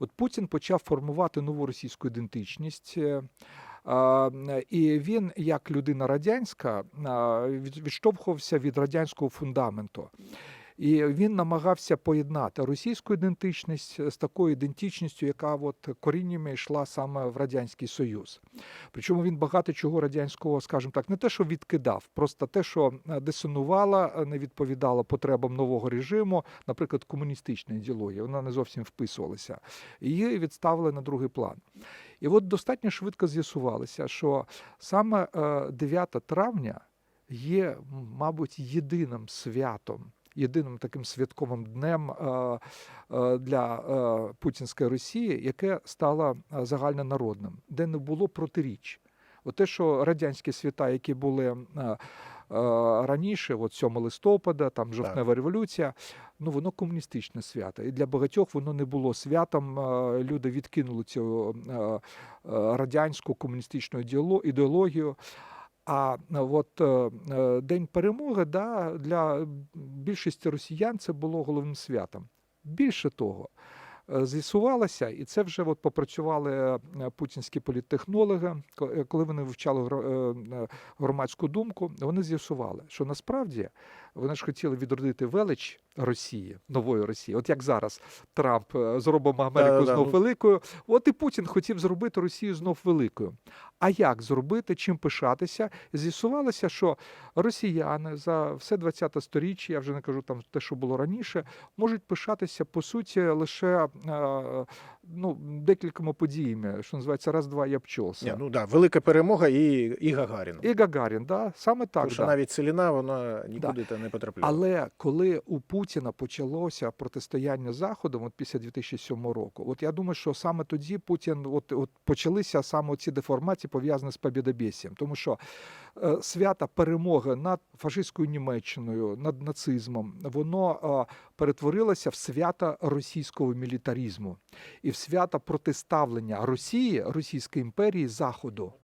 От Путін почав формувати нову російську ідентичність. е, І він, як людина радянська, відштовхувався від радянського фундаменту. І він намагався поєднати російську ідентичність з такою ідентичністю, яка от коріннями йшла саме в Радянський Союз. Причому він багато чого радянського, скажімо так, не те, що відкидав, просто те, що е, дисонувало, е, не відповідало потребам нового режиму, наприклад, комуністична ідеологія, вона не зовсім вписувалася. Її відставили на другий план. І от достатньо швидко з'ясувалося, що саме е, 9 травня є, мабуть, єдиним святом. Єдиним таким святковим днем е, е, для е, путінської Росії, яке стало загальнонародним, де не було протиріч. От те, що радянські свята, які були раніше, от 7 листопада, там жовтнева революція, ну воно комуністичне свято. І для багатьох воно не було святом. Люди відкинули цю радянську комуністичну ідеоло- ідеологію. А от е, е, День перемоги да, для більшості росіян це було головним святом. Більше того, е, з'ясувалося, і це вже от попрацювали путінські політтехнологи, коли вони вивчали гро- громадську думку, вони з'ясували, що насправді вони ж хотіли відродити велич Росії, нової Росії. От як зараз Трамп е, зробимо Америку знов ну. великою, от і Путін хотів зробити Росію знов великою. А як зробити, чим пишатися? З'ясувалося, що росіяни за все 20 сторіччя, я вже не кажу там те, що було раніше, можуть пишатися по суті лише е, ну, декількома подіями, що називається раз-два я обчолся. Ні, ну да, велика перемога і, і Гагарін. І Гагарін, да? саме так. Тому що да. навіть Селіна вона нікуди та не потрапляла. Але коли у Путіна почалося протистояння Заходом от після 2007 року, от я думаю, що саме тоді Путін от, от почалися саме ці деформації пов'язані з побєдобєсієм. Тому що е, свята перемоги над фашистською Німеччиною, над нацизмом, воно е, перетворилося в свята російського мілітаризму і в свята протиставлення Росії, Російської імперії Заходу.